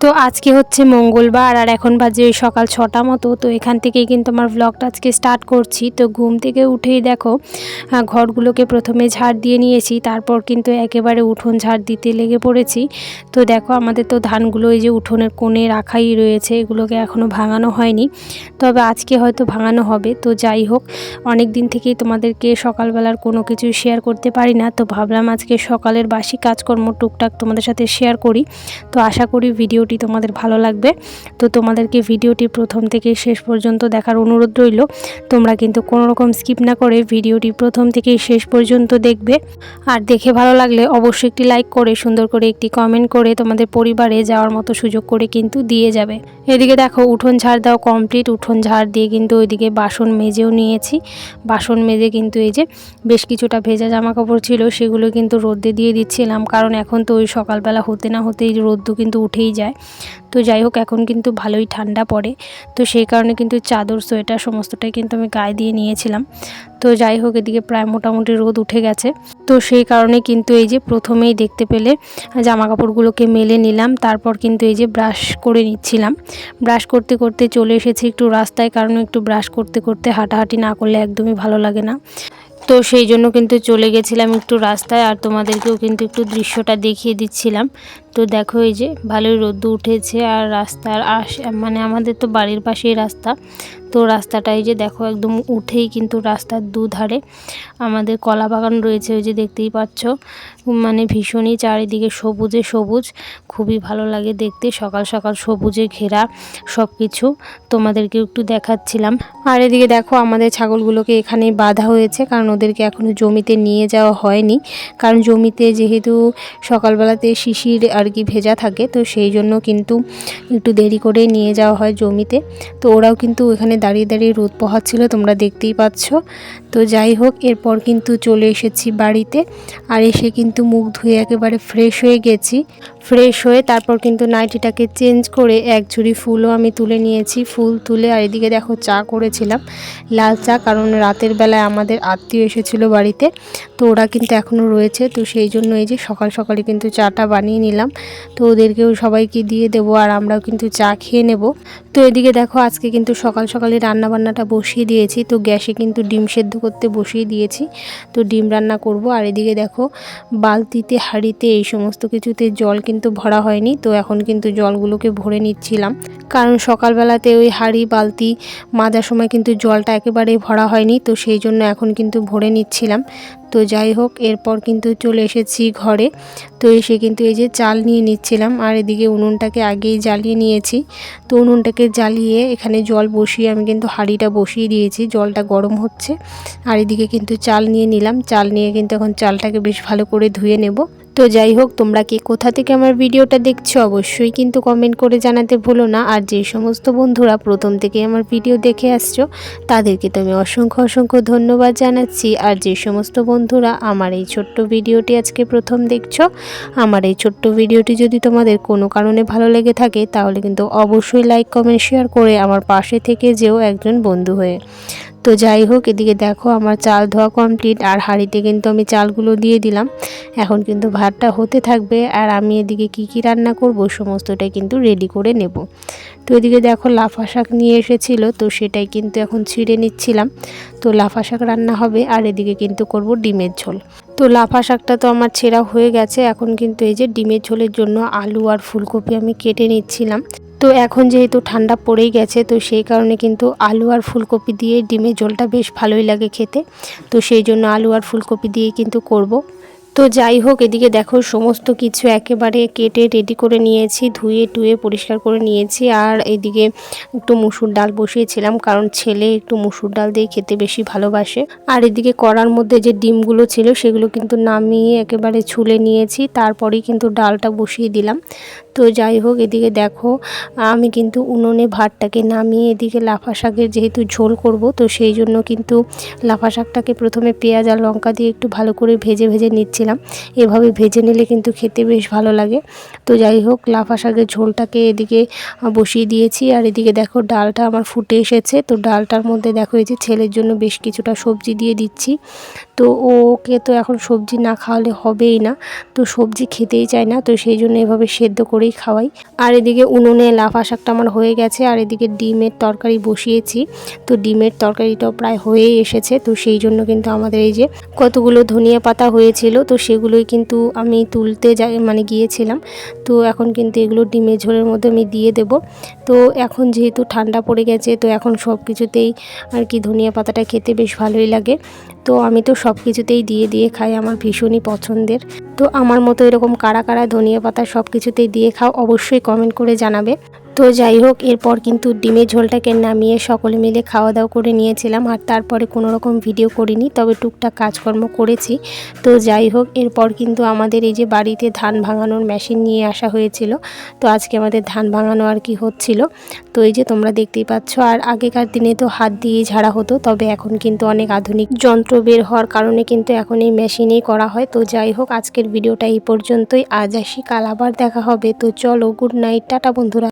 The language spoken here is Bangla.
তো আজকে হচ্ছে মঙ্গলবার আর এখন বাজে ওই সকাল ছটা মতো। তো এখান থেকেই কিন্তু আমার ভ্লগটা আজকে স্টার্ট করছি। তো ঘুম থেকে উঠেই দেখো ঘরগুলোকে প্রথমে ঝাড় দিয়ে নিয়েছি, তারপর কিন্তু একেবারে উঠোন ঝাড় দিতে লেগে পড়েছি। তো দেখো আমাদের তো ধানগুলো এই যে উঠোনের কোণে রাখাই রয়েছে, এগুলোকে এখনও ভাঙানো হয়নি। তবে আজকে হয়তো ভাঙানো হবে। তো যাই হোক, অনেক দিন থেকেই তোমাদেরকে সকালবেলার কোনো কিছু শেয়ার করতে পারি না। তো ভাবলাম আজকে সকালের বাসি কাজকর্ম টুকটাক তোমাদের সাথে শেয়ার করি। তো আশা করি ভিডিওটি তোমাদের ভালো লাগবে। তো তোমাদেরকে ভিডিওটি প্রথম থেকে শেষ পর্যন্ত দেখার অনুরোধ রইল। তোমরা কিন্তু কোনো রকম স্কিপ না করে ভিডিওটি প্রথম থেকে শেষ পর্যন্ত দেখবে। আর দেখে ভালো লাগলে অবশ্যই একটি লাইক করে, সুন্দর করে একটি কমেন্ট করে তোমাদের পরিবারে যাওয়ার মতো সুযোগ করে কিন্তু দিয়ে যাবে। এদিকে দেখো, উঠোন ঝাড় দাও কমপ্লিট। উঠোন ঝাড় দিয়ে কিন্তু ওইদিকে বাসন মেজেও নিয়েছি। বাসন মেজে কিন্তু এই যে বেশ কিছুটা ভেজা জামা কাপড় ছিল, সেগুলো কিন্তু রোদে দিয়ে দিচ্ছিলাম। কারণ এখন তো ওই সকালবেলা হতে না হতেই রোদ্দু কিন্তু উঠেই যায়। তো যাই হোক, এখন কিন্তু ভালোই ঠান্ডা পড়ে। তো সেই কারণে কিন্তু চাদর, সোয়েটার সমস্তটাই কিন্তু আমি গায়ে দিয়ে নিয়েছিলাম। তো যাই হোক, এদিকে প্রায় মোটামুটি রোদ উঠে গেছে। তো সেই কারণে কিন্তু এই যে প্রথমেই দেখতে পেলে জামা কাপড়গুলোকে মেলে নিলাম, তারপর কিন্তু এই যে ব্রাশ করে নিচ্ছিলাম। ব্রাশ করতে করতে চলে এসেছি একটু রাস্তায়, কারণ একটু ব্রাশ করতে করতে হাঁটাহাঁটি না করলে একদমই ভালো লাগে না। তো সেই জন্য কিন্তু চলে গেছিলাম একটু রাস্তায়, আর তোমাদেরকেও কিন্তু একটু দৃশ্যটা দেখিয়ে দিচ্ছিলাম। তো দেখো এই যে ভালোই রোদ্দু উঠেছে আর রাস্তার আশ মানে আমাদের তো বাড়ির পাশেই রাস্তা। তো রাস্তাটা এই যে দেখো একদম উঠেই কিন্তু রাস্তার দুধারে আমাদের কলা বাগান রয়েছে, ওই যে দেখতেই পাচ্ছ। মানে ভীষণই চারিদিকে সবুজে সবুজ, খুবই ভালো লাগে দেখতে। সকাল সকাল সবুজে ঘেরা সব কিছু তোমাদেরকে একটু দেখাচ্ছিলাম। আর এদিকে দেখো আমাদের ছাগলগুলোকে এখানে বাঁধা হয়েছে, কারণ ওদেরকে এখনও জমিতে নিয়ে যাওয়া হয়নি। কারণ জমিতে যেহেতু সকালবেলাতে শিশির আর কি ভেজা থাকে, তো সেই জন্য কিন্তু একটু দেরি করে নিয়ে যাওয়া হয় জমিতে। তো ওরাও কিন্তু ওখানে দাঁড়িয়ে দাঁড়িয়ে রোদ পোহাচ্ছিল, তোমরা দেখতেই পাচ্ছ। তো যাই হোক, এরপর কিন্তু চলে এসেছি বাড়িতে আর এসে কিন্তু মুখ ধুয়ে একেবারে ফ্রেশ হয়ে গেছি। ফ্রেশ হয়ে তারপর কিন্তু নাইটিটাকে চেঞ্জ করে এক ঝুড়ি ফুলও আমি তুলে নিয়েছি। ফুল তুলে আর এদিকে দেখো চা করেছিলাম। লাল চা, কারণ রাতের বেলায় আমাদের আত্মীয় এসেছিল বাড়িতে, তো ওরা কিন্তু এখনও রয়েছে। তো সেই জন্য এই যে সকাল সকালে কিন্তু চাটা বানিয়ে নিলাম। তো ওদেরকেও সবাইকে দিয়ে দেবো আর আমরাও কিন্তু চা খেয়ে নেব। তো এদিকে দেখো আজকে কিন্তু সকাল সকালে রান্না বান্নাটা বসিয়ে দিয়েছি। তো গ্যাসে কিন্তু ডিম সেদ্ধ করতে বসিয়ে দিয়েছি। তো ডিম রান্না করব। আর এদিকে দেখো, বালতিতে, হাঁড়িতে এই সমস্ত কিছুতে জল কিন্তু ভরা হয়নি। তো এখন কিন্তু জলগুলোকে ভরে নিচ্ছিলাম। কারণ সকালবেলাতে ওই হাঁড়ি, বালতি মাজার সময় কিন্তু জলটা একেবারেই ভরা হয়নি। তো সেই জন্য এখন কিন্তু ভরে নিচ্ছিলাম। তো যাই হোক, এরপর কিন্তু চলে এসেছি ঘরে। তো এসে কিন্তু এই যে চাল নিয়ে নিচ্ছিলাম। আর এদিকে উনুনটাকে আগেই জ্বালিয়ে নিয়েছি। তো উনুনটাকে জ্বালিয়ে এখানে জল বসিয়ে আমি কিন্তু হাঁড়িটা বসিয়ে দিয়েছি। জলটা গরম হচ্ছে। আর এদিকে কিন্তু চাল নিয়ে নিলাম। চাল নিয়ে কিন্তু এখন চালটাকে বেশ ভালো করে ধুয়ে নেব। তো যাই হোক, তোমরা কি কোথা থেকে আমার ভিডিওটা দেখছ অবশ্যই কিন্তু কমেন্ট করে জানাতে ভুলো না। আর যে সমস্ত বন্ধুরা প্রথম থেকে আমার ভিডিও দেখে আসছো, তাদেরকে তো আমি অসংখ্য অসংখ্য ধন্যবাদ জানাচ্ছি। আর যে সমস্ত বন্ধুরা আমার এই ছোট্ট ভিডিওটি আজকে প্রথম দেখছ, আমার এই ছোট্ট ভিডিওটি যদি তোমাদের কোনো কারণে ভালো লেগে থাকে, তাহলে কিন্তু অবশ্যই লাইক কমেন্ট শেয়ার করে আমার পাশে থেকে যেও একজন বন্ধু হয়ে। তো যাই হোক, এদিকে দেখো আমার চাল ধোয়া কমপ্লিট আর হাঁড়িতে কিন্তু আমি চালগুলো দিয়ে দিলাম। এখন কিন্তু ভাতটা হতে থাকবে, আর আমি এদিকে কি কি রান্না করব সমস্তটাই কিন্তু রেডি করে নেব। তো এদিকে দেখো লাফা শাক নিয়ে এসেছিল, তো সেটাই কিন্তু এখন ছিঁড়ে নিচ্ছিলাম। তো লাফা শাক রান্না হবে, আর এদিকে কিন্তু করব ডিমের ঝোল। তো লাফা শাকটা তো আমার ছেঁড়া হয়ে গেছে, এখন কিন্তু এই যে ডিমের ঝোলের জন্য আলু আর ফুলকপি আমি কেটে নিচ্ছিলাম। তো এখন যেহেতু ঠান্ডা পড়েই গেছে, তো সেই কারণে কিন্তু আলু আর ফুলকপি দিয়ে ডিমের ঝোলটা বেশ ভালোই লাগে খেতে তো সেই জন্য আলু আর ফুলকপি দিয়ে কিন্তু করব। তো যাই হোক, এদিকে দেখো সমস্ত কিছু একেবারে কেটে রেডি করে নিয়েছি, ধুয়ে টুয়ে পরিষ্কার করে নিয়েছি। আর এদিকে একটু মুসুর ডাল বসিয়েছিলাম, কারণ ছেলে একটু মুসুর ডাল দিয়ে খেতে বেশি ভালোবাসে। আর এদিকে কড়ার মধ্যে যে ডিমগুলো ছিল, সেগুলো কিন্তু নামিয়ে একেবারে ছুলে নিয়েছি, তারপরেই কিন্তু ডালটা বসিয়ে দিলাম। তো যাই হোক, এদিকে দেখো, আমি কিন্তু উনুনে ভাতটাকে নামিয়ে এদিকে লাফা শাকের যেহেতু ঝোল করব, তো সেই জন্য কিন্তু লাফা শাকটাকে প্রথমে পেঁয়াজ আর লঙ্কা দিয়ে একটু ভালো করে ভেজে ভেজে নিচ্ছিলাম এভাবে ভেজে নিলে কিন্তু খেতে বেশ ভালো লাগে। তো যাই হোক, লাফা শাকের ঝোলটাকে এদিকে বসিয়ে দিয়েছি। আর এদিকে দেখো, ডালটা আমার ফুটে এসেছে। তো ডালটার মধ্যে দেখো, এই যে ছেলের জন্য বেশ কিছুটা সবজি দিয়ে দিচ্ছি। তো ওকে তো এখন সবজি না খাওয়ালে হবেই না। তো সবজি খেতেই চায় না, তো সেই জন্য এভাবে সেদ্ধ করেই খাওয়াই। আর এদিকে উনুনে লাফা শাকটা আমার হয়ে গেছে, আর এদিকে ডিমের তরকারি বসিয়েছি। তো ডিমের তরকারিটাও প্রায় হয়েই এসেছে, তো সেই জন্য কিন্তু আমাদের এই যে কতগুলো ধনিয়া পাতা হয়েছিল, তো সেগুলোই কিন্তু আমি তুলতে যাই মানে গিয়েছিলাম। তো এখন কিন্তু এগুলো ডিমের ঝোলের মধ্যে আমি দিয়ে দেব। তো এখন যেহেতু ঠান্ডা পড়ে গেছে, তো এখন সব কিছুতেই আর কি ধনিয়া পাতাটা খেতে বেশ ভালোই লাগে। তো আমি তো সব কিছুতেই দিয়ে দিয়ে খাই আমার ভীষণই পছন্দের। তো আমার মতো এরকম কারা কারা ধনিয়া পাতা সব কিছুতেই দিয়ে খাও, অবশ্যই কমেন্ট করে জানাবে। তো যাই হোক, এরপর কিন্তু ডিমের ঝোলটাকে নামিয়ে সকলে মিলে খাওয়া দাওয়া করে নিয়েছিলাম আর তারপরে কোনো রকম ভিডিও করিনি, তবে টুকটাক কাজকর্ম করেছি। তো যাই হোক, এরপর কিন্তু আমাদের এই যে বাড়িতে ধান ভাঙানোর মেশিন নিয়ে আসা হয়েছিল, তো আজকে আমাদের ধান ভাঙানো আর কি হচ্ছিল। তো এই যে তোমরা দেখতেই পাচ্ছ, আর আগেকার দিনে তো হাত দিয়ে ঝাড়া হতো, তবে এখন কিন্তু অনেক আধুনিক যন্ত্র বের হওয়ার কারণে কিন্তু এখন এই মেশিনেই করা হয়। তো যাই হোক, আজকের ভিডিওটা এই পর্যন্তই, আজ আসি, কাল আবার দেখা হবে। তো চলো গুড নাইট টাটা বন্ধুরা।